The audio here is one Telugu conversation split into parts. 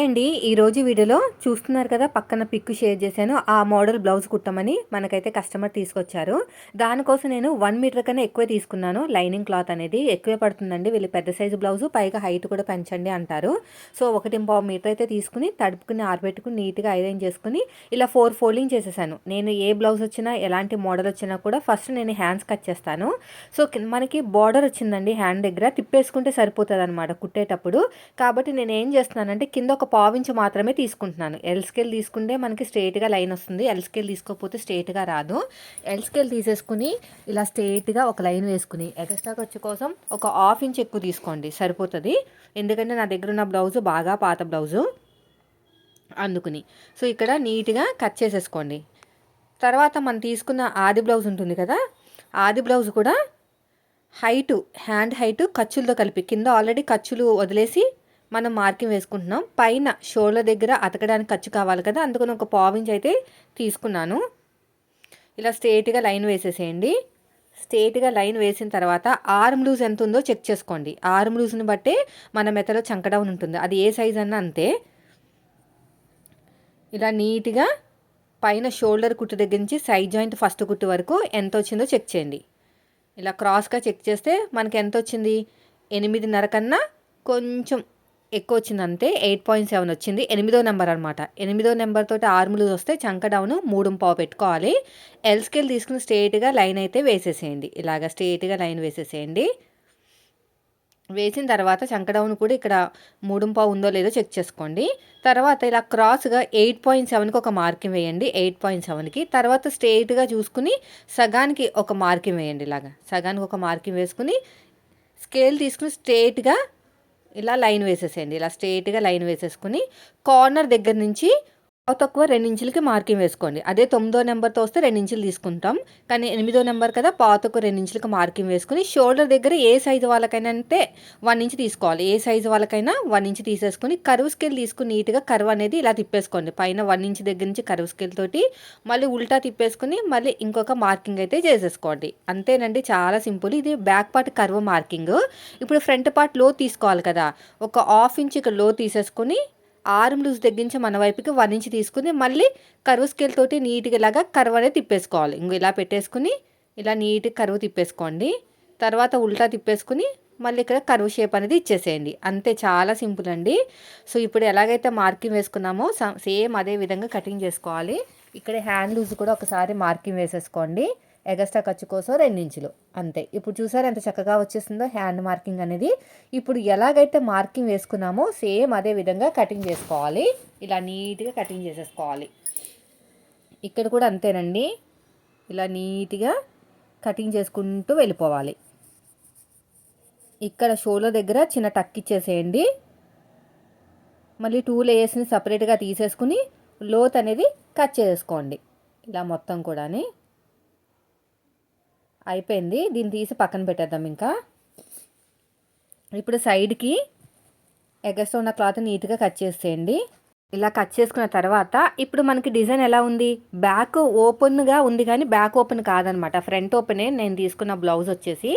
అండి ఈరోజు వీడియోలో చూస్తున్నారు కదా పక్కన పిక్ షేర్ చేశాను ఆ మోడల్ బ్లౌజ్ కుట్టమని మనకైతే కస్టమర్ తీసుకొచ్చారు. దానికోసం నేను వన్ మీటర్ కన్నా ఎక్కువే తీసుకున్నాను లైనింగ్ క్లాత్ అనేది ఎక్కువే పడుతుందండి వీళ్ళు పెద్ద సైజు బ్లౌజ్ పైగా హైట్ కూడా పెంచండి అంటారు. సో ఒకటి పావు మీటర్ అయితే తీసుకుని తడుపుకుని ఆరబెట్టుకుని నీట్గా ఐరన్ చేసుకుని ఇలా ఫోర్ ఫోల్డింగ్ చేసేసాను. నేను ఏ బ్లౌజ్ వచ్చినా ఎలాంటి మోడల్ వచ్చినా కూడా ఫస్ట్ నేను హ్యాండ్స్ కట్ చేస్తాను. సో మనకి బార్డర్ వచ్చిందండి హ్యాండ్ దగ్గర తిప్పేసుకుంటే సరిపోతుంది అనమాట కుట్టేటప్పుడు. కాబట్టి నేను ఏం చేస్తున్నానంటే కింద ఒక పావించి మాత్రమే తీసుకుంటున్నాను. ఎల్ స్కేల్ తీసుకుంటే మనకి స్ట్రేట్గా లైన్ వస్తుంది. ఎల్ స్కేల్ తీసుకోకపోతే స్ట్రేట్గా రాదు. ఎల్ స్కేల్ తీసేసుకుని ఇలా స్ట్రేట్గా ఒక లైన్ వేసుకుని ఎక్స్ట్రా ఖర్చు కోసం ఒక హాఫ్ ఇంచ్ ఎక్కువ తీసుకోండి. సరిపోతుంది. ఎందుకంటే నా దగ్గర ఉన్న బ్లౌజు బాగా పాత బ్లౌజు అందుకుని. సో ఇక్కడ నీట్గా కట్ చేసేసుకోండి. తర్వాత మనం తీసుకున్న ఆది బ్లౌజ్ ఉంటుంది కదా? ఆది బ్లౌజ్ కూడా హైటు హ్యాండ్ హైటు ఖర్చులతో కలిపి కింద ఆల్రెడీ ఖర్చులు వదిలేసి మనం మార్కింగ్ వేసుకుంటున్నాం. పైన షోల్డర్ దగ్గర అతకడానికి ఖర్చు కావాలి కదా. అందుకని ఒక పావించి అయితే తీసుకున్నాను. ఇలా స్ట్రేట్గా లైన్ వేసేసేయండి. స్ట్రేట్గా లైన్ వేసిన తర్వాత ఆర్మ్ లూజ్ ఎంత ఉందో చెక్ చేసుకోండి. ఆర్మ్ లూజ్ని బట్టే మన మెతలో చంకడౌన్ ఉంటుంది. అది ఏ సైజ్ అన్నా అంతే. ఇలా నీట్గా పైన షోల్డర్ కుట్టు దగ్గర నుంచి సైడ్ జాయింట్ ఫస్ట్ కుట్టు వరకు ఎంత వచ్చిందో చెక్ చేయండి. ఇలా క్రాస్గా చెక్ చేస్తే మనకి ఎంత వచ్చింది? ఎనిమిదిన్నర కన్నా కొంచెం ఎక్కువ వచ్చింది అంతే ఎయిట్ పాయింట్ సెవెన్ వచ్చింది. ఎనిమిదో నెంబర్ అనమాట ఎనిమిదో నెంబర్ తోటి ఆర్ములు వస్తే చంక డౌన్ మూడు పావు పెట్టుకోవాలి. ఎల్ స్కేల్ తీసుకుని స్ట్రేట్గా లైన్ అయితే వేసేసేయండి. ఇలాగ స్ట్రేట్గా లైన్ వేసేసేయండి. వేసిన తర్వాత చంక డౌన్ కూడా ఇక్కడ మూడు పావు ఉందో లేదో చెక్ చేసుకోండి. తర్వాత ఇలా క్రాస్గా ఎయిట్ పాయింట్ సెవెన్కి ఒక మార్కింగ్ వేయండి. ఎయిట్ పాయింట్ సెవెన్కి తర్వాత స్ట్రేట్గా చూసుకుని సగానికి ఒక మార్కింగ్ వేయండి ఇలాగ. సగానికి ఒక మార్కింగ్ వేసుకుని స్కేల్ తీసుకుని స్ట్రేట్గా ఇలా లైన్ వేసేసేయండి. ఇలా స్ట్రైట్గా లైన్ వేసేసుకుని కార్నర్ దగ్గర నుంచి తక్కువ ఇంచులకి మార్కింగ్ వేసుకోండి. అదే తొమ్మిదో నెంబర్తో వస్తే ఇంచులు తీసుకుంటాం. కానీ ఎనిమిదో నెంబర్ కదా పాతకు ఇంచులకి మార్కింగ్ వేసుకుని షోల్డర్ దగ్గర ఏ సైజు వాళ్ళకైనా అంటే వన్ ఇంచ్ తీసుకోవాలి. ఏ సైజు వాళ్ళకైనా వన్ ఇంచ్ తీసేసుకుని కరువు స్కేల్ తీసుకుని నీట్గా కరువు అనేది ఇలా తిప్పేసుకోండి. పైన వన్ ఇంచ్ దగ్గర నుంచి కరువు స్కేల్ తోటి మళ్ళీ ఉల్టా తిప్పేసుకుని మళ్ళీ ఇంకొక మార్కింగ్ అయితే చేసేసుకోండి. అంతేనండి చాలా సింపుల్. ఇది బ్యాక్ పార్ట్ కరువు మార్కింగ్. ఇప్పుడు ఫ్రంట్ పార్ట్లో తీసుకోవాలి కదా ఒక హాఫ్ ఇంచ్ ఇక్కడ లో తీసేసుకుని ఆర్మ్ లూజ్ తగ్గించి మన వైపుకి వన్ ఇంచ్ తీసుకుని మళ్ళీ కరువు స్కేల్ తోటి నీట్గా ఇలాగా కరువు అనేది తిప్పేసుకోవాలి. ఇంకో ఇలా పెట్టేసుకుని ఇలా నీట్గా కరువు తిప్పేసుకోండి. తర్వాత ఉల్టా తిప్పేసుకుని మళ్ళీ ఇక్కడ కరువు షేప్ అనేది ఇచ్చేసేయండి. అంతే చాలా సింపుల్ అండి. సో ఇప్పుడు ఎలాగైతే మార్కింగ్ వేసుకున్నామో సేమ్ అదే విధంగా కటింగ్ చేసుకోవాలి. ఇక్కడ హ్యాండ్ లూజ్ కూడా ఒకసారి మార్కింగ్ వేసేసుకోండి. ఎగస్ట్రా ఖర్చు కోసం రెండించులు. అంతే. ఇప్పుడు చూసారు ఎంత చక్కగా వచ్చేసిందో హ్యాండ్ మార్కింగ్ అనేది. ఇప్పుడు ఎలాగైతే మార్కింగ్ వేసుకున్నామో సేమ్ అదే విధంగా కటింగ్ చేసుకోవాలి. ఇలా నీట్గా కటింగ్ చేసేసుకోవాలి. ఇక్కడ కూడా అంతేనండి. ఇలా నీట్గా కటింగ్ చేసుకుంటూ వెళ్ళిపోవాలి. ఇక్కడ షోలో దగ్గర చిన్న టక్ ఇచ్చేసేయండి. మళ్ళీ టూ లేయర్స్ని సపరేట్గా తీసేసుకుని లోత్ అనేది కట్ చేసుకోండి. ఇలా మొత్తం కూడా అయిపోయింది. దీన్ని తీసి పక్కన పెట్టేద్దాం ఇంకా. ఇప్పుడు సైడ్కి ఎగస్ట్రా ఉన్న క్లాత్ నీట్గా కట్ చేసేయండి. ఇలా కట్ చేసుకున్న తర్వాత ఇప్పుడు మనకి డిజైన్ ఎలా ఉంది? బ్యాక్ ఓపెన్గా ఉంది కానీ బ్యాక్ ఓపెన్ కాదనమాట. ఫ్రంట్ ఓపెనే నేను తీసుకున్న బ్లౌజ్ వచ్చేసి.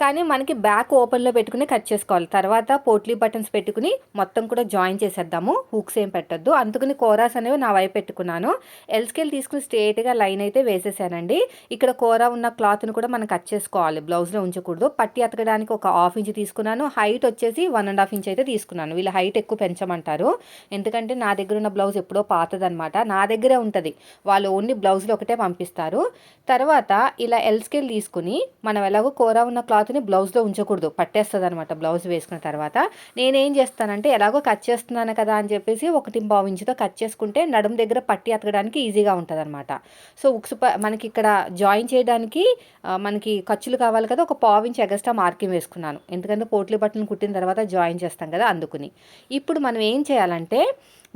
కానీ మనకి బ్యాక్ ఓపెన్లో పెట్టుకుని కట్ చేసుకోవాలి. తర్వాత పోట్లీ బటన్స్ పెట్టుకుని మొత్తం కూడా జాయిన్ చేసేద్దాము. హుక్స్ ఏం పెట్టద్దు. అందుకని కోరాస్ అనేవి నా వైపు పెట్టుకున్నాను. ఎల్స్కేల్ తీసుకుని స్ట్రేట్గా లైన్ అయితే వేసేసానండి. ఇక్కడ కూర ఉన్న క్లాత్ని కూడా మనం కట్ చేసుకోవాలి. బ్లౌజ్లో ఉంచకూడదు. పట్టి అతకడానికి ఒక హాఫ్ ఇంచ్ తీసుకున్నాను. హైట్ వచ్చేసి వన్ అండ్ హాఫ్ ఇంచ్ అయితే తీసుకున్నాను. వీళ్ళు హైట్ ఎక్కువ పెంచమంటారు. ఎందుకంటే నా దగ్గర ఉన్న బ్లౌజ్ ఎప్పుడో పాతదనమాట నా దగ్గరే ఉంటుంది. వాళ్ళు ఓన్లీ బ్లౌజ్లు ఒకటే పంపిస్తారు. తర్వాత ఇలా ఎల్ స్కేల్ తీసుకుని మనం ఎలాగో కూర ఉన్న క్లాత్ని బ్లౌజ్లో ఉంచకూడదు. పట్టేస్తుంది అనమాట బ్లౌజ్ వేసుకున్న తర్వాత. నేనేం చేస్తానంటే ఎలాగో కట్ చేస్తున్నాను కదా అని చెప్పేసి ఒకటి పావు ఇంచుతో కట్ చేసుకుంటే నడుం దగ్గర పట్టి అతకడానికి ఈజీగా ఉంటుంది అనమాట సో ఉక్స్ మనకి ఇక్కడ జాయిన్ చేయడానికి మనకి ఖర్చులు కావాలి కదా. ఒక పావు ఇంచ్ ఎగస్ట్రా మార్కింగ్ వేసుకున్నాను. ఎందుకంటే పోట్లీ బట్టలు కుట్టిన తర్వాత జాయిన్ చేస్తాం కదా అందుకుని. ఇప్పుడు మనం ఏం చేయాలంటే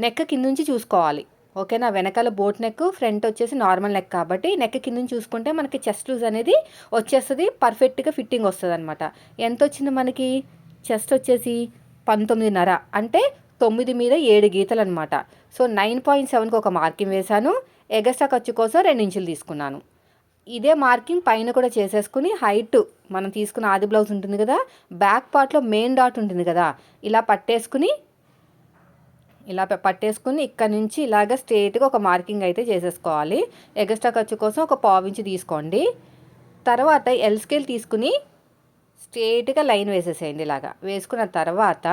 నెక్ కింద నుంచి చూసుకోవాలి. ఓకేనా వెనకాల బోట్ నెక్ ఫ్రంట్ వచ్చేసి నార్మల్ నెక్ కాబట్టి నెక్ కింద నుంచి చూసుకుంటే మనకి చెస్ట్ లూజ్ అనేది వచ్చేస్తుంది పర్ఫెక్ట్గా ఫిట్టింగ్ వస్తుంది అనమాట ఎంత వచ్చింది మనకి? చెస్ట్ వచ్చేసి పంతొమ్మిదిన్నర అంటే తొమ్మిది మీద ఏడు గీతలు అనమాట సో నైన్ పాయింట్ సెవెన్కి ఒక మార్కింగ్ వేశాను ఎగస్ట్రా ఖర్చు కోసం రెండు ఇంచులు తీసుకున్నాను. ఇదే మార్కింగ్ పైన కూడా చేసేసుకుని హైట్ మనం తీసుకున్న ఆది బ్లౌజ్ ఉంటుంది కదా బ్యాక్ పార్ట్లో మెయిన్ డాట్ ఉంటుంది కదా ఇలా పట్టేసుకుని ఇలా పట్టేసుకుని ఇక్కడ నుంచి ఇలాగ స్ట్రేట్గా ఒక మార్కింగ్ అయితే చేసేసుకోవాలి. ఎగస్ట్రా ఖర్చు కోసం ఒక పావు ఇంచు తీసుకోండి. తర్వాత ఎల్ స్కేల్ తీసుకుని స్ట్రేట్గా లైన్ వేసేసేయండి ఇలాగా. వేసుకున్న తర్వాత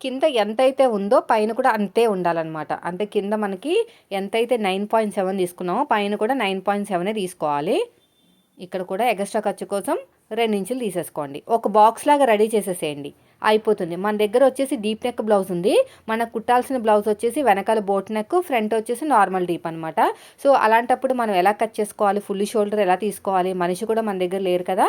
కింద ఎంతైతే ఉందో పైన కూడా అంతే ఉండాలన్నమాట. అంటే కింద మనకి ఎంతైతే నైన్ పాయింట్ సెవెన్ తీసుకున్నామో పైన కూడా నైన్ పాయింట్ సెవెనే తీసుకోవాలి. ఇక్కడ కూడా ఎగస్ట్రా ఖర్చు కోసం రెండు ఇంచులు తీసేసుకోండి. ఒక బాక్స్ లాగా రెడీ చేసేసేయండి. అయిపోతుంది. మన దగ్గర వచ్చేసి డీప్ నెక్ బ్లౌజ్ ఉంది. మనకు కుట్టాల్సిన బ్లౌజ్ వచ్చేసి వెనకాల బోట్ నెక్ ఫ్రంట్ వచ్చేసి నార్మల్ డీప్ అనమాట సో అలాంటప్పుడు మనం ఎలా కట్ చేసుకోవాలి? ఫుల్ షోల్డర్ ఎలా తీసుకోవాలి? మనిషి కూడా మన దగ్గర లేరు కదా.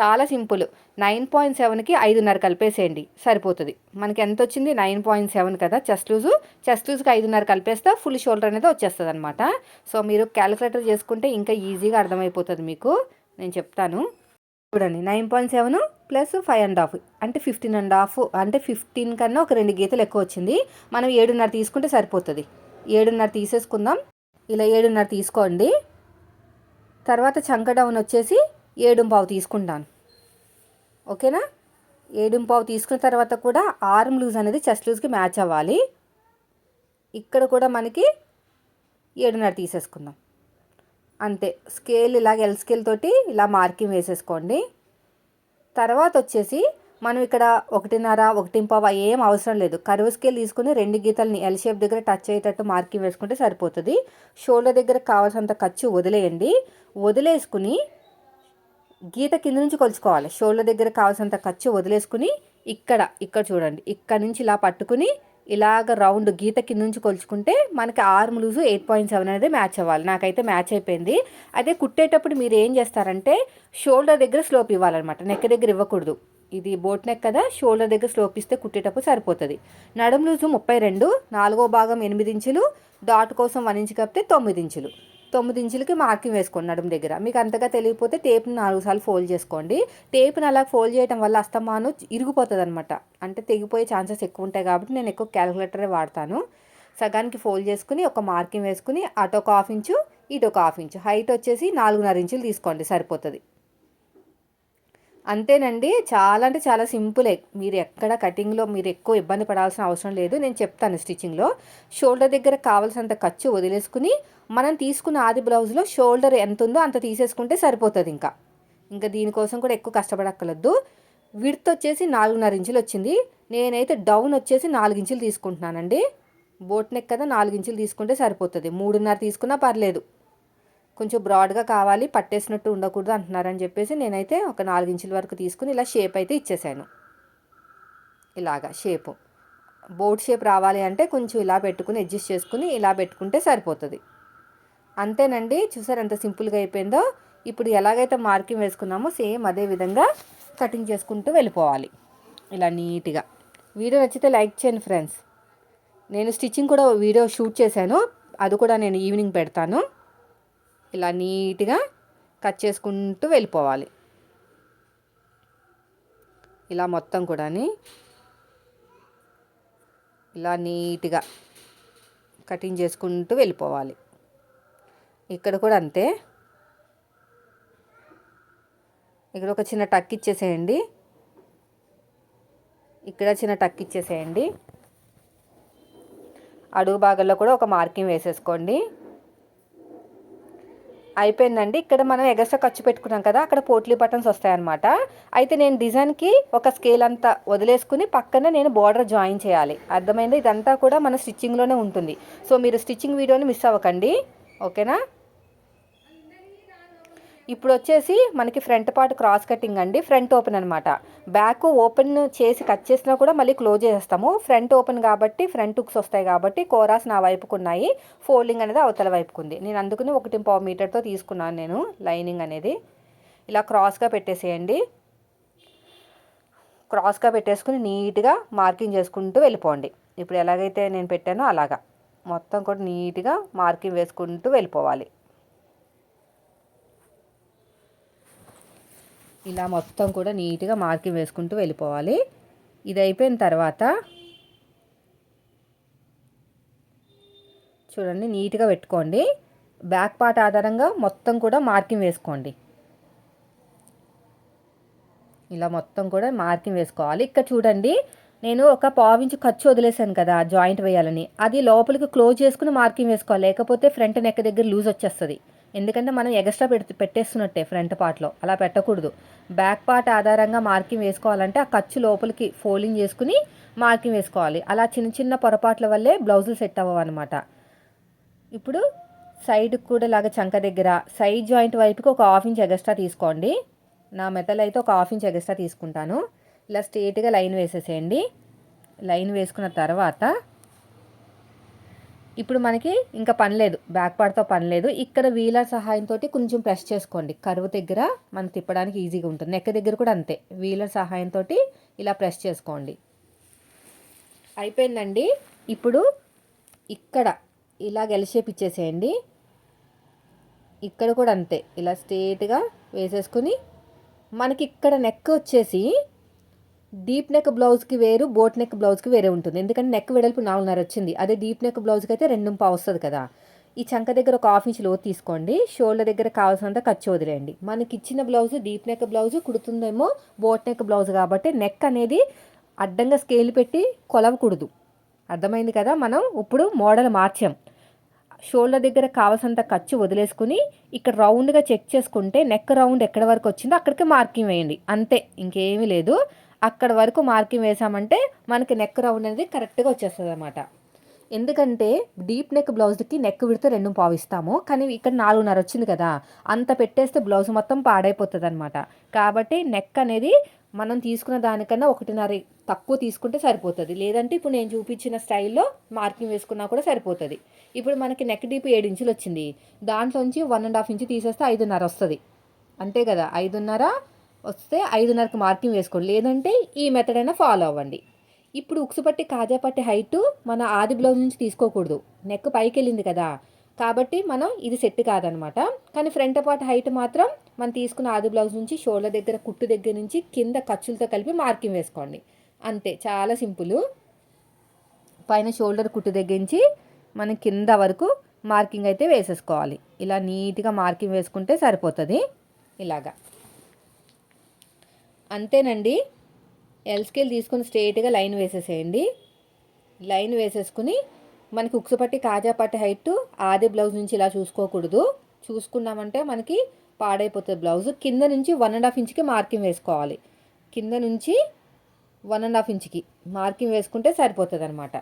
చాలా సింపుల్. నైన్ పాయింట్ సెవెన్కి ఐదున్నర కలిపేసేయండి. సరిపోతుంది. మనకి ఎంత వచ్చింది? నైన్ పాయింట్ సెవెన్ కదా చెస్ట్ లూజు. చెస్ట్ లూజ్కి ఐదున్నర కలిపేస్తే ఫుల్ షోల్డర్ అనేది వచ్చేస్తుంది అనమాట సో మీరు క్యాలిక్యులేటర్ చేసుకుంటే ఇంకా ఈజీగా అర్థమైపోతుంది మీకు. నేను చెప్తాను. చూడండి. Nine point seven plus five and half. అంటే ఫిఫ్టీన్ అండ్ హాఫ్ అంటే ఫిఫ్టీన్ కన్నా ఒక రెండు గీతలు ఎక్కువ వచ్చింది. మనం ఏడున్నర తీసుకుంటే సరిపోతుంది. ఏడున్నర తీసేసుకుందాం. ఇలా ఏడున్నర తీసుకోండి. తర్వాత చంక డౌన్ వచ్చేసి ఏడుంపావు తీసుకుంటాను. ఓకేనా? ఏడుంపావు తీసుకున్న తర్వాత కూడా ఆర్మ్ లూజ్ అనేది చెస్ట్ లూజ్కి మ్యాచ్ అవ్వాలి. ఇక్కడ కూడా మనకి ఏడున్నర తీసేసుకుందాం. అంతే. స్కేల్ ఇలాగ ఎల్ స్కేల్ తోటి ఇలా మార్కింగ్ వేసేసుకోండి. తర్వాత వచ్చేసి మనం ఇక్కడ ఒకటిన్నర ఒకటి పావు ఏం అవసరం లేదు. కరువు స్కేల్ తీసుకుని రెండు గీతల్ని ఎల్ షేప్ దగ్గర టచ్ అయ్యేటట్టు మార్కింగ్ వేసుకుంటే సరిపోతుంది. షోల్డర్ దగ్గర కావాల్సినంత ఖర్చు వదిలేయండి. వదిలేసుకుని గీత కింద నుంచి కొలుచుకోవాలి. షోల్డర్ దగ్గర కావాల్సినంత ఖర్చు వదిలేసుకుని ఇక్కడ ఇక్కడ చూడండి. ఇక్కడ నుంచి ఇలా పట్టుకుని ఇలాగ రౌండ్ గీత కింద నుంచి కొలుచుకుంటే మనకి arm loose eight point seven అనేది మ్యాచ్ అవ్వాలి. నాకైతే మ్యాచ్ అయిపోయింది. అదే కుట్టేటప్పుడు మీరు ఏం చేస్తారంటే షోల్డర్ దగ్గర స్లోప్ ఇవ్వాలన్నమాట. నెక్ దగ్గర ఇవ్వకూడదు. ఇది బోట్ నెక్ కదా షోల్డర్ దగ్గర స్లోప్ ఇస్తే కుట్టేటప్పుడు సరిపోతుంది. నడుం లూజు ముప్పై రెండు నాలుగో భాగం ఎనిమిది ఇంచులు డాట్ కోసం వన్ ఇంచు కప్పితే తొమ్మిది ఇంచులు. తొమ్మిది ఇంచులకి మార్కింగ్ వేసుకోండి నడుము దగ్గర. మీకు అంతగా తెలియకపోతే టేప్ని నాలుగు సార్లు ఫోల్డ్ చేసుకోండి. టేప్ని అలా ఫోల్డ్ చేయడం వల్ల అస్తమాను ఇరిగిపోతుంది అనమాట అంటే తెగిపోయే ఛాన్సెస్ ఎక్కువ ఉంటాయి కాబట్టి నేను ఎక్కువ క్యాలిక్యులేటరే వాడతాను. సగానికి ఫోల్డ్ చేసుకుని ఒక మార్కింగ్ వేసుకుని అటు ఒక హాఫ్ ఇంచు ఇటు ఒక హాఫ్ ఇంచు. హైట్ వచ్చేసి నాలుగున్నర ఇంచులు తీసుకోండి సరిపోతుంది. అంతేనండి. చాలా అంటే చాలా సింపులే. మీరు ఎక్కడ కటింగ్లో మీరు ఎక్కువ ఇబ్బంది పడాల్సిన అవసరం లేదు. నేను చెప్తాను స్టిచ్చింగ్లో. షోల్డర్ దగ్గర కావాల్సినంత ఖర్చు వదిలేసుకుని మనం తీసుకున్న ఆది బ్లౌజ్లో షోల్డర్ ఎంత ఉందో అంత తీసేసుకుంటే సరిపోతుంది ఇంకా. ఇంకా దీనికోసం కూడా ఎక్కువ కష్టపడక్కర్లేదు. విడ్త్ వచ్చేసి నాలుగున్నర ఇంచులు వచ్చింది. నేనైతే డౌన్ వచ్చేసి నాలుగు ఇంచులు తీసుకుంటున్నానండి. బోట్ నెక్ కదా నాలుగు ఇంచులు తీసుకుంటే సరిపోతుంది. మూడున్నర తీసుకున్నా పర్లేదు. కొంచెం బ్రాడ్గా కావాలి పట్టేసినట్టు ఉండకూడదు అంటున్నారని చెప్పేసి నేనైతే ఒక నాలుగించుల వరకు తీసుకుని ఇలా షేప్ అయితే ఇచ్చేసాను. ఇలాగా షేపు. బోట్ షేప్ రావాలి అంటే కొంచెం ఇలా పెట్టుకుని అడ్జస్ట్ చేసుకుని ఇలా పెట్టుకుంటే సరిపోతుంది. అంతేనండి చూసారు ఎంత సింపుల్గా అయిపోయిందో? ఇప్పుడు ఎలాగైతే మార్కింగ్ వేసుకున్నామో సేమ్ అదే విధంగా కటింగ్ చేసుకుంటూ వెళ్ళిపోవాలి. ఇలా నీట్గా. వీడియో నచ్చితే లైక్ చేయండి ఫ్రెండ్స్. నేను స్టిచ్చింగ్ కూడా వీడియో షూట్ చేశాను. అది కూడా నేను ఈవినింగ్ పెడతాను. ఇలా నీట్గా కట్ చేసుకుంటూ వెళ్ళిపోవాలి. ఇలా మొత్తం కూడా ఇలా నీట్గా కటింగ్ చేసుకుంటూ వెళ్ళిపోవాలి. ఇక్కడ కూడా అంతే. ఇక్కడ ఒక చిన్న టక్ ఇచ్చేసేయండి. ఇక్కడ చిన్న టక్ ఇచ్చేసేయండి. అడుగు భాగంలో కూడా ఒక మార్కింగ్ వేసేసుకోండి. అయిపోయిందండి. ఇక్కడ మనం ఎగస్ట్రా ఖర్చు పెట్టుకున్నాం కదా అక్కడ పోట్లీ బటన్స్ వస్తాయన్నమాట. అయితే నేను డిజైన్కి ఒక స్కేల్ అంతా వదిలేసుకుని పక్కన నేను బార్డర్ జాయిన్ చేయాలి. అర్థమైంది? ఇదంతా కూడా మన స్టిచ్చింగ్లోనే ఉంటుంది. సో మీరు స్టిచ్చింగ్ వీడియోని మిస్ అవ్వకండి. ఓకేనా? ఇప్పుడు వచ్చేసి మనకి ఫ్రంట్ పార్ట్ క్రాస్ కటింగ్ అండి ఫ్రంట్ ఓపెన్ అనమాట బ్యాక్ ఓపెన్ చేసి కట్ చేసినా కూడా మళ్ళీ క్లోజ్ చేసేస్తాము. ఫ్రంట్ ఓపెన్ కాబట్టి ఫ్రంట్ హుక్స్ వస్తాయి కాబట్టి కోరాస్ నా వైపుకు ఉన్నాయి. ఫోల్డింగ్ అనేది అవతల వైపుకు ఉంది. నేను అందుకని ఒకటి పావు మీటర్తో తీసుకున్నాను నేను లైనింగ్ అనేది. ఇలా క్రాస్గా పెట్టేసేయండి. క్రాస్గా పెట్టేసుకుని నీట్గా మార్కింగ్ చేసుకుంటూ వెళ్ళిపోండి. ఇప్పుడు ఎలాగైతే నేను పెట్టానో అలాగా. మొత్తం కూడా నీట్గా మార్కింగ్ వేసుకుంటూ వెళ్ళిపోవాలి. ఇలా మొత్తం కూడా నీట్గా మార్కింగ్ వేసుకుంటూ వెళ్ళిపోవాలి. ఇది అయిపోయిన తర్వాత చూడండి నీట్గా పెట్టుకోండి. బ్యాక్ పార్ట్ ఆధారంగా మొత్తం కూడా మార్కింగ్ వేసుకోండి. ఇలా మొత్తం కూడా మార్కింగ్ వేసుకోవాలి. ఇక్కడ చూడండి నేను ఒక పావించి ఖర్చు వదిలేసాను కదా జాయింట్ వేయాలని. అది లోపలికి క్లోజ్ చేసుకుని మార్కింగ్ వేసుకోవాలి. లేకపోతే ఫ్రంట్ నెక్ దగ్గర లూజ్ వచ్చేస్తుంది. ఎందుకంటే మనం ఎగస్ట్రా పెట్టి పెట్టేస్తున్నట్టే ఫ్రంట్ పార్ట్లో అలా పెట్టకూడదు. బ్యాక్ పార్ట్ ఆధారంగా మార్కింగ్ వేసుకోవాలంటే ఆ ఖర్చు లోపలికి ఫోల్డింగ్ చేసుకుని మార్కింగ్ వేసుకోవాలి. అలా చిన్న చిన్న పొరపాట్ల వల్లే బ్లౌజులు సెట్ అవ్వవు అనమాట ఇప్పుడు సైడ్ కూడా లాగా చంక దగ్గర సైడ్ జాయింట్ వైపుకి ఒక హాఫ్ ఇంచ్ ఎగస్ట్రా తీసుకోండి. నా మెథడ్ అయితే ఒక హాఫ్ ఇంచ్ ఎగస్ట్రా తీసుకుంటాను. ఇలా స్ట్రేట్గా లైన్ వేసేసేయండి. లైన్ వేసుకున్న తర్వాత ఇప్పుడు మనకి ఇంకా పని లేదు. బ్యాక్ పార్ట్తో పని లేదు. ఇక్కడ వీలర్ సహాయంతో కొంచెం ప్రెస్ చేసుకోండి. కరువు దగ్గర మనం తిప్పడానికి ఈజీగా ఉంటుంది. నెక్క దగ్గర కూడా అంతే. వీలర్ సహాయంతో ఇలా ప్రెస్ చేసుకోండి. అయిపోయిందండి. ఇప్పుడు ఇక్కడ ఇలా గెలిషేప్ ఇచ్చేసేయండి. ఇక్కడ కూడా అంతే. ఇలా స్ట్రేట్గా వేసేసుకుని మనకి ఇక్కడ నెక్ వచ్చేసి డీప్ నెక్ బ్లౌజ్కి వేరు బోట్ నెక్ బ్లౌజ్కి వేరే ఉంటుంది. ఎందుకంటే నెక్ వెడల్పు నాలుగున్నర వచ్చింది. అదే డీప్ నెక్ బ్లౌజ్కి అయితే రెండు పావు వస్తుంది కదా. ఈ చంక దగ్గర ఒక హాఫ్ ఇంచ్లో తీసుకోండి. షోల్డర్ దగ్గర కావాల్సినంత ఖర్చు వదిలేయండి. మనకి ఇచ్చిన బ్లౌజ్ డీప్ నెక్ బ్లౌజ్ కుడుతుందేమో బోట్ నెక్ బ్లౌజ్ కాబట్టి నెక్ అనేది అడ్డంగా స్కేల్ పెట్టి కొలవకూడదు. అర్థమైంది కదా? మనం ఇప్పుడు మోడల్ మార్చాం. షోల్డర్ దగ్గర కావాల్సినంత ఖర్చు వదిలేసుకుని ఇక్కడ రౌండ్గా చెక్ చేసుకుంటే నెక్ రౌండ్ ఎక్కడ వరకు వచ్చిందో అక్కడికి మార్కింగ్ వేయండి. అంతే. ఇంకేమీ లేదు. అక్కడ వరకు మార్కింగ్ వేసామంటే మనకి నెక్ రౌండ్ అనేది కరెక్ట్గా వచ్చేస్తుంది అనమాట ఎందుకంటే డీప్ నెక్ బ్లౌజ్కి నెక్ విడితే రెండు పావిస్తాము. కానీ ఇక్కడ నాలుగున్నర వచ్చింది కదా. అంత పెట్టేస్తే బ్లౌజ్ మొత్తం పాడైపోతుంది అనమాట కాబట్టి నెక్ అనేది మనం తీసుకున్న దానికన్నా ఒకటిన్నర తక్కువ తీసుకుంటే సరిపోతుంది. లేదంటే ఇప్పుడు నేను చూపించిన స్టైల్లో మార్కింగ్ వేసుకున్నా కూడా సరిపోతుంది. ఇప్పుడు మనకి నెక్ డీప్ ఏడు ఇంచులు వచ్చింది. దాంట్లోంచి వన్ అండ్ హాఫ్ ఇంచు తీసేస్తే ఐదున్నర వస్తుంది. అంతే కదా. ఐదున్నర వస్తే ఐదున్నరకు మార్కింగ్ వేసుకోండి. లేదంటే ఈ మెథడ్ అయినా ఫాలో అవ్వండి. ఇప్పుడు ఉక్సుపట్టి కాజాపట్టి హైటు మన ఆది బ్లౌజ్ నుంచి తీసుకోకూడదు. నెక్ పైకి వెళ్ళింది కదా. కాబట్టి మనం ఇది సెట్ కాదనమాట. కానీ ఫ్రంట్ పార్ట్ హైట్ మాత్రం మనం తీసుకున్న ఆది బ్లౌజ్ నుంచి షోల్డర్ దగ్గర కుట్టు దగ్గర నుంచి కింద ఖర్చులతో కలిపి మార్కింగ్ వేసుకోండి. అంతే. చాలా సింపుల్. పైన షోల్డర్ కుట్టు దగ్గర నుంచి మనం కింద వరకు మార్కింగ్ అయితే వేసేసుకోవాలి. ఇలా నీట్గా మార్కింగ్ వేసుకుంటే సరిపోతుంది. ఇలాగా. అంతేనండి. ఎల్ స్కేల్ తీసుకుని స్ట్రేట్గా లైన్ వేసేసేయండి. లైన్ వేసేసుకుని మనకి ఉక్సుపట్టి కాజాపట్టి హైట్ ఆది బ్లౌజ్ నుంచి ఇలా చూసుకోకూడదు. చూసుకున్నామంటే మనకి పాడైపోతుంది బ్లౌజ్ కింద నుంచి వన్ అండ్ హాఫ్ ఇంచ్కి మార్కింగ్ వేసుకోవాలి. కింద నుంచి వన్ అండ్ హాఫ్ ఇంచ్కి మార్కింగ్ వేసుకుంటే సరిపోతుంది అనమాట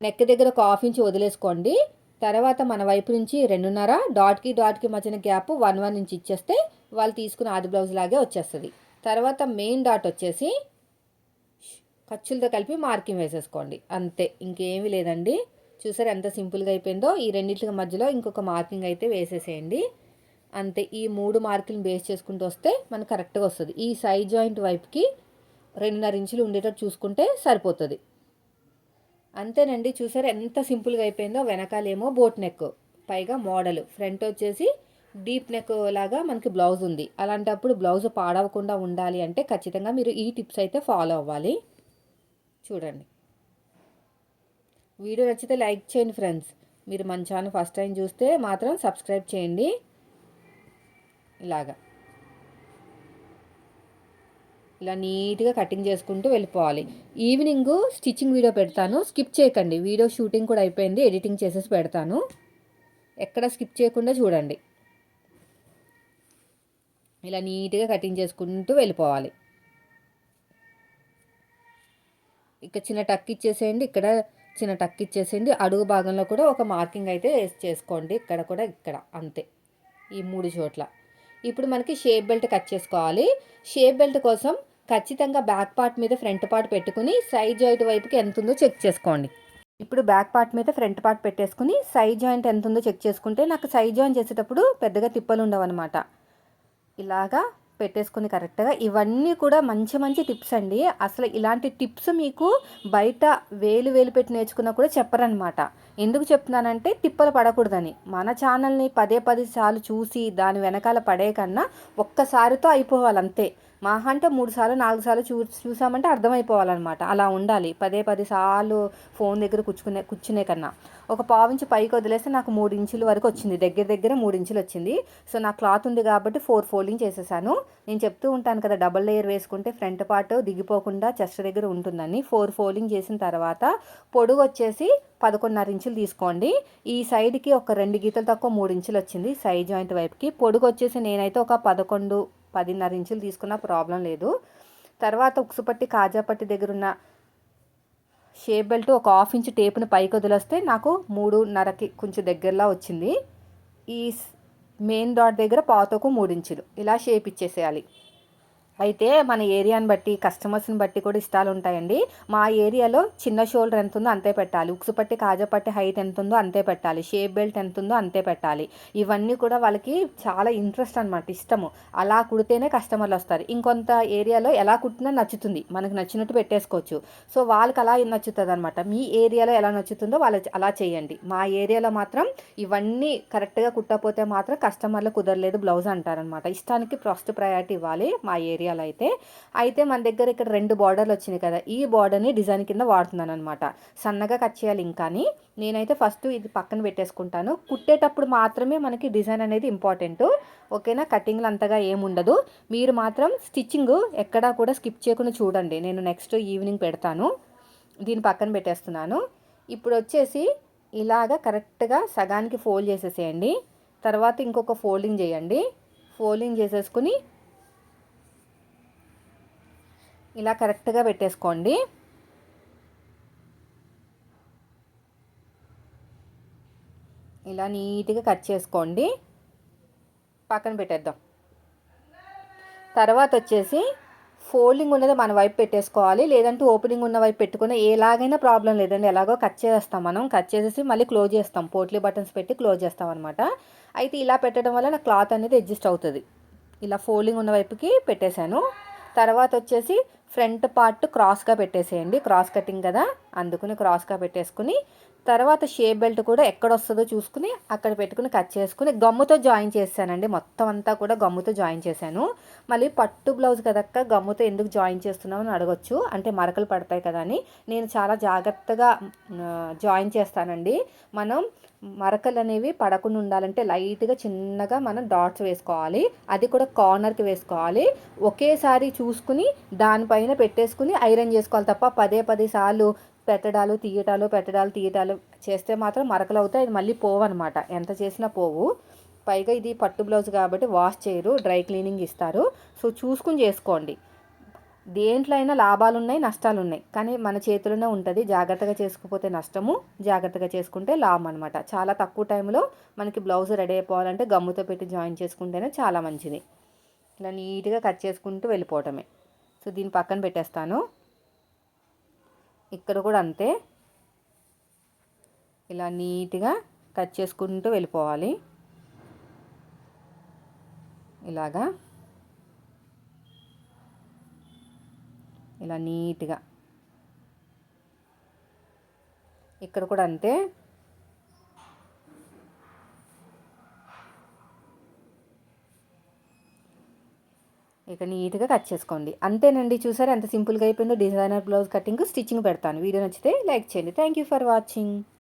నెక్ దగ్గర ఒక హాఫ్ ఇంచ్ వదిలేసుకోండి. తర్వాత మన వైపు నుంచి రెండున్నర డాట్కి డాట్కి మధ్యన గ్యాప్ వన్ వన్ ఇంచ్ ఇచ్చేస్తే వాళ్ళు తీసుకున్న ఆది బ్లౌజ్ లాగే వచ్చేస్తుంది. తర్వాత మెయిన్ డాట్ వచ్చేసి ఖర్చులతో కలిపి మార్కింగ్ వేసేసుకోండి. అంతే ఇంకేమీ లేదండి. చూసారు ఎంత సింపుల్గా అయిపోయిందో? ఈ రెండింటికి మధ్యలో ఇంకొక మార్కింగ్ అయితే వేసేసేయండి. అంతే ఈ మూడు మార్కులను బేస్ చేసుకుంటూ వస్తే మనకు కరెక్ట్గా వస్తుంది. ఈ సైడ్ జాయింట్ వైపుకి రెండున్నర ఇంచులు ఉండేటట్టు చూసుకుంటే సరిపోతుంది. అంతేనండి చూసారు ఎంత సింపుల్గా అయిపోయిందో? వెనకాలేమో బోట్ నెక్ పైగా మోడల్ ఫ్రంట్ వచ్చేసి డీప్ నెక్ లాగా మనకి బ్లౌజ్ ఉంది. అలాంటప్పుడు బ్లౌజ్ పాడవకుండా ఉండాలి అంటే ఖచ్చితంగా మీరు ఈ టిప్స్ అయితే ఫాలో అవ్వాలి. చూడండి. వీడియో నచ్చితే లైక్ చేయండి ఫ్రెండ్స్. మీరు మన ఛానల్ ఫస్ట్ టైం చూస్తే మాత్రం సబ్స్క్రైబ్ చేయండి. ఇలాగా. ఇలా నీట్గా కటింగ్ చేసుకుంటూ వెళ్ళిపోవాలి. ఈవినింగ్ స్టిచ్చింగ్ వీడియో పెడతాను. స్కిప్ చేయకండి. వీడియో షూటింగ్ కూడా అయిపోయింది. ఎడిటింగ్ చేసేసి పెడతాను. ఎక్కడ స్కిప్ చేయకుండా చూడండి. ఇలా నీట్గా కటింగ్ చేసుకుంటూ వెళ్ళిపోవాలి. ఇక చిన్న టక్ ఇచ్చేసేయండి ఇక్కడ చిన్న టక్ ఇచ్చేసేయండి. అడుగు భాగంలో కూడా ఒక మార్కింగ్ అయితే చేసుకోండి ఇక్కడ కూడా ఇక్కడ అంతే ఈ మూడు చోట్ల. ఇప్పుడు మనకి షేప్ బెల్ట్ కట్ చేసుకోవాలి. షేప్ బెల్ట్ కోసం ఖచ్చితంగా బ్యాక్ పార్ట్ మీద ఫ్రంట్ పార్ట్ పెట్టుకుని సైడ్ జాయింట్ వైపుకి ఎంత ఉందో చెక్ చేసుకోండి. ఇప్పుడు బ్యాక్ పార్ట్ మీద ఫ్రంట్ పార్ట్ పెట్టేసుకుని సైడ్ జాయింట్ ఎంత ఉందో చెక్ చేసుకుంటే నాకు సైడ్ జాయింట్ చేసేటప్పుడు పెద్దగా తిప్పలు ఉండవు అనమాట ఇలాగా పెట్టేసుకుని కరెక్ట్గా. ఇవన్నీ కూడా మంచి మంచి టిప్స్ అండి. అసలు ఇలాంటి టిప్స్ మీకు బయట వేలు వేలు పెట్టి నేర్చుకున్నా కూడా చెప్పరనమాట. ఎందుకు చెప్తున్నానంటే తిప్పలు పడకూడదని. మన ఛానల్ని పదే పది సార్లు చూసి దాని వెనకాల పడే కన్నా ఒక్కసారితో అయిపోవాలి అంతే. మహా అంటే మూడు సార్లు నాలుగు సార్లు చూ చూసామంటే అర్థమైపోవాలన్నమాట. అలా ఉండాలి. పదే పది సార్లు ఫోన్ దగ్గర కూర్చుకునే కూర్చునే కన్నా. ఒక పావు ఇంచు పైకి వదిలేస్తే నాకు మూడు ఇంచుల వరకు వచ్చింది. దగ్గర దగ్గర మూడు ఇంచులు వచ్చింది. సో నా క్లాత్ ఉంది కాబట్టి ఫోర్ ఫోల్డింగ్ చేసేసాను. నేను చెప్తూ ఉంటాను కదా డబల్ లేయర్ వేసుకుంటే ఫ్రంట్ పార్ట్ దిగిపోకుండా చెస్ట్ దగ్గర ఉంటుందని. ఫోర్ ఫోల్డింగ్ చేసిన తర్వాత పొడుగు వచ్చేసి పదకొండున్నర ఇంచులు తీసుకోండి. ఈ సైడ్కి ఒక రెండు గీతలు తక్కువ మూడు ఇంచులు వచ్చింది సైడ్ జాయింట్ వైపుకి. పొడుగు వచ్చేసి నేనైతే ఒక పదకొండు పదిన్నర ఇంచులు తీసుకున్న ప్రాబ్లం లేదు. తర్వాత ఉక్సుపట్టి కాజాపట్టి దగ్గర ఉన్న షేప్ బెల్ట్ ఒక హాఫ్ ఇంచ్ టేప్ని పైకి వదిలేస్తే నాకు మూడున్నరకి కొంచెం దగ్గరలా వచ్చింది. ఈ మెయిన్ డాట్ దగ్గర పాతకు మూడు ఇంచులు ఇలా షేప్ ఇచ్చేసేయాలి. అయితే మన ఏరియాని బట్టి కస్టమర్స్ని బట్టి కూడా ఇష్టాలు ఉంటాయండి. మా ఏరియాలో చిన్న షోల్డర్ ఎంత ఉందో అంతే పెట్టాలి. ఉక్సు పట్టి కాజపట్టి హైట్ ఎంత ఉందో అంతే పెట్టాలి. షేప్ బెల్ట్ ఎంత ఉందో అంతే పెట్టాలి. ఇవన్నీ కూడా వాళ్ళకి చాలా ఇంట్రెస్ట్ అనమాట ఇష్టము. అలా కుడితేనే కస్టమర్లు వస్తారు. ఇంకొంత ఏరియాలో ఎలా కుట్టినా నచ్చుతుంది. మనకు నచ్చినట్టు పెట్టేసుకోవచ్చు. సో వాళ్ళకి అలా నచ్చుతుంది అనమాట మీ ఏరియాలో ఎలా నచ్చుతుందో వాళ్ళు అలా చేయండి. మా ఏరియాలో మాత్రం ఇవన్నీ కరెక్ట్గా కుట్టకపోతే మాత్రం కస్టమర్లు కుదరలేదు బ్లౌజ్ అంటారనమాట ఇష్టానికి ఫస్ట్ ప్రయారిటీ ఇవ్వాలి మా ఏరియా ఏరియాలో అయితే అయితే మన దగ్గర ఇక్కడ రెండు బార్డర్లు వచ్చినాయి కదా ఈ బార్డర్ని డిజైన్ కింద వాడుతున్నాను అనమాట సన్నగా కట్ చేయాలి ఇంకాని నేనైతే ఫస్ట్ ఇది పక్కన పెట్టేసుకుంటాను. కుట్టేటప్పుడు మాత్రమే మనకి డిజైన్ అనేది ఇంపార్టెంట్ ఓకేనా? కటింగ్లు అంతగా ఏముండదు మీరు మాత్రం స్టిచ్చింగ్ ఎక్కడా కూడా స్కిప్ చేయకుండా చూడండి. నేను నెక్స్ట్ ఈవినింగ్ పెడతాను. దీని పక్కన పెట్టేస్తున్నాను. ఇప్పుడు వచ్చేసి ఇలాగ కరెక్ట్గా సగానికి ఫోల్డ్ చేసేసేయండి. తర్వాత ఇంకొక ఫోల్డింగ్ చేయండి. ఫోల్డింగ్ చేసేసుకుని ఇలా కరెక్ట్గా పెట్టేసుకోండి. ఇలా నీట్గా కట్ చేసుకోండి. పక్కన పెట్టేద్దాం. తర్వాత వచ్చేసి ఫోల్డింగ్ ఉన్నది మన వైపు పెట్టేసుకోవాలి. లేదంటే ఓపెనింగ్ ఉన్న వైపు పెట్టుకున్న ఎలాగైనా ప్రాబ్లం లేదండి. ఎలాగో కట్ చేస్తాం మనం. కట్ చేసేసి మళ్ళీ క్లోజ్ చేస్తాం. పోట్లీ బటన్స్ పెట్టి క్లోజ్ చేస్తాం అనమాట అయితే ఇలా పెట్టడం వల్ల నా క్లాత్ అనేది అడ్జస్ట్ అవుతుంది. ఇలా ఫోల్డింగ్ ఉన్న వైపుకి పెట్టేశాను. తర్వాత వచ్చేసి ఫ్రంట్ పార్ట్ క్రాస్గా పెట్టేసేయండి. క్రాస్ కటింగ్ కదా అందుకుని క్రాస్గా పెట్టేసుకుని తర్వాత షేప్ బెల్ట్ కూడా ఎక్కడ వస్తుందో చూసుకుని అక్కడ పెట్టుకుని కట్ చేసుకుని గమ్ముతో జాయిన్ చేశానండి. మొత్తం అంతా కూడా గమ్ముతో జాయిన్ చేశాను. మళ్ళీ పట్టు బ్లౌజ్ కదక్క గమ్ముతో ఎందుకు జాయిన్ చేస్తున్నావు అని అడగొచ్చు. అంటే మరకలు పడతాయి కదా అని. నేను చాలా జాగ్రత్తగా జాయిన్ చేస్తానండి. మనం మరకలు అనేవి పడకుండా ఉండాలంటే లైట్గా చిన్నగా మనం డాట్స్ వేసుకోవాలి. అది కూడా కార్నర్కి వేసుకోవాలి. ఒకేసారి చూసుకుని దానిపైన పెట్టేసుకుని ఐరన్ చేసుకోవాలి తప్ప పదే పది సార్లు పెట్టడాలు తీయటాలు పెట్టడాలు తీయటాలు చేస్తే మాత్రం మరకలు అవుతాయి. అది మళ్ళీ పోవు అనమాట ఎంత చేసినా పోవు. పైగా ఇది పట్టు బ్లౌజ్ కాబట్టి వాష్ చేయరు డ్రై క్లీనింగ్ ఇస్తారు. సో చూసుకుని చేసుకోండి. దేంట్లో అయినా లాభాలు ఉన్నాయి నష్టాలు ఉన్నాయి కానీ మన చేతిలోనే ఉంటుంది. జాగ్రత్తగా చేసుకుపోతే నష్టము జాగ్రత్తగా చేసుకుంటే లాభం అనమాట చాలా తక్కువ టైంలో మనకి బ్లౌజ్ రెడీ అయిపోవాలంటే గమ్ముతో పెట్టి జాయిన్ చేసుకుంటేనే చాలా మంచిది. ఇలా నీట్గా కట్ చేసుకుంటూ వెళ్ళిపోవటమే. సో దీన్ని పక్కన పెట్టేస్తాను. ఇక్కడ కూడా అంతే. ఇలా నీట్గా కట్ చేసుకుంటూ వెళ్ళిపోవాలి. ఇలాగా. ఇలా నీట్గా. ఇక్కడ కూడా అంతే. ఇక నీట్గా కట్ చేసుకోండి. అంతేనండి చూసారు ఎంత సింపుల్గా అయిపోయిందో? డిజైనర్ బ్లౌజ్ కటింగ్ స్టిచ్చింగ్ పెడతాను. వీడియో నచ్చితే లైక్ చేయండి. Thank you for watching.